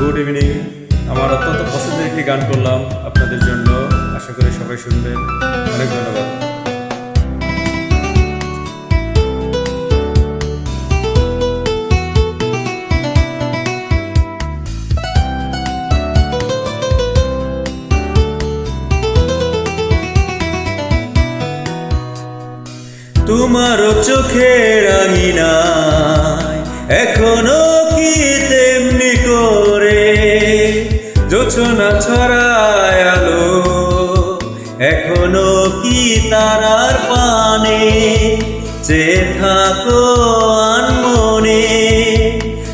Good evening আমার অত্যন্ত পছন্দের একটি গান করলাম আপনাদের জন্য। আশা করি সবাই শুনবেন। অনেক ধন্যবাদ। তোমারও চোখের আঙিনায় এখনও জোছনা ছড়ায় আলো। এখনও কি তারার পানে? যে থাকো আনমনে।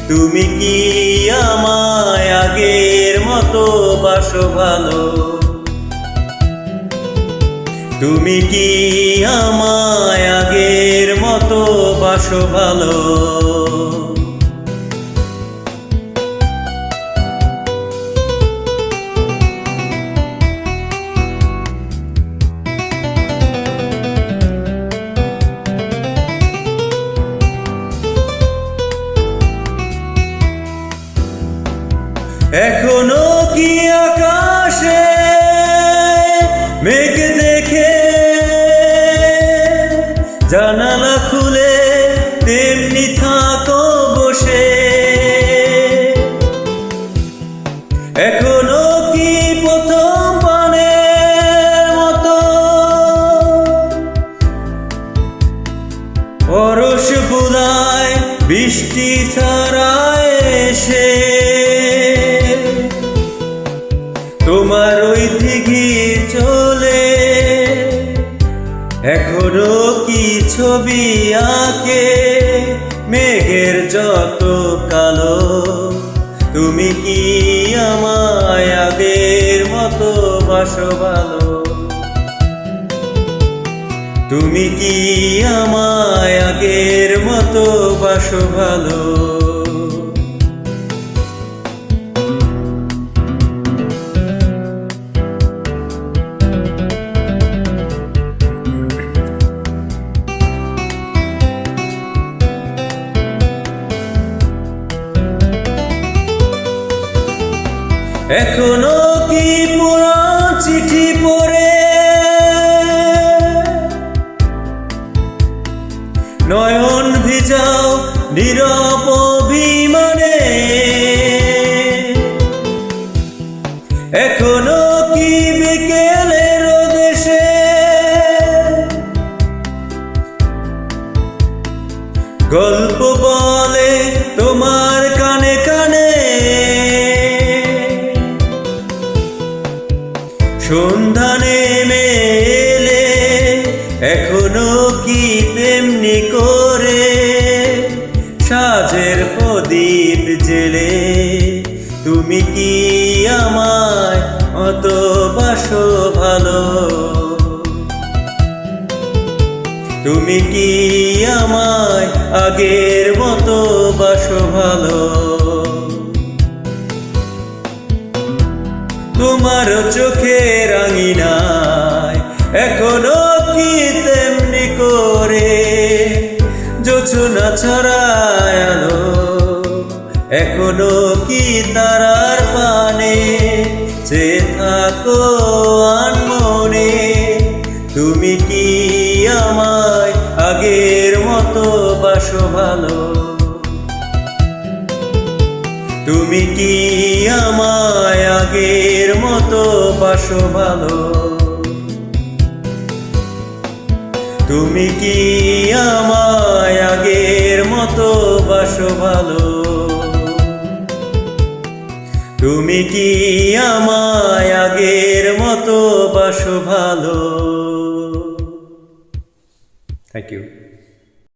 তুমি কি আমায় আগের মতো বাসো ভালো? তুমি কি আমায় আগের মতো বাসো ভালো? এখনও কি আকাশে মেঘ দেখে? জানালা খুলে তেমনি থাকো বসে। এখনও কি প্রথম পানের মতো? পরশ বুলায় বৃষ্টি ছাড়ায় এসে তোমার ওই দিঘি চলে। এখনও কি ছবি আঁকে? মেঘের যত কালো, তুমি কি আমায় আগের মতো বাসো ভালো তুমি কি আমায় আগের মতো বাসো ভালো এখনও কি পুরান চিঠি পড়ে? নয়ন ভিজাও নীরব অভিমানে। এখনও কি বিকেলের দেশে? গল্প বলে তোমার সন্ধ্যা নেমে এলে, এখনও কি তেমনি করে? সাজের প্রদীপ জেলে তুমি কি আমায় অত বাসো ভালো? তুমি কি আমায় আগের মতো বাসো ভালো? তোমার চোখে রাঙিনায় এখনও কি তেমনি করে জোছনা ছড়ায় আলো। এখনও কি তারার পানে যে থাকো আনমনে। তুমি কি আমায় আগের মতো বাসো ভালো? তুমি কি আমায় আগের মতো বাসো ভালো? তুমি কি আমায় আগের মতো বাসো ভালো? তুমি কি আমায় আগের মতো বাসো ভালো? Thank you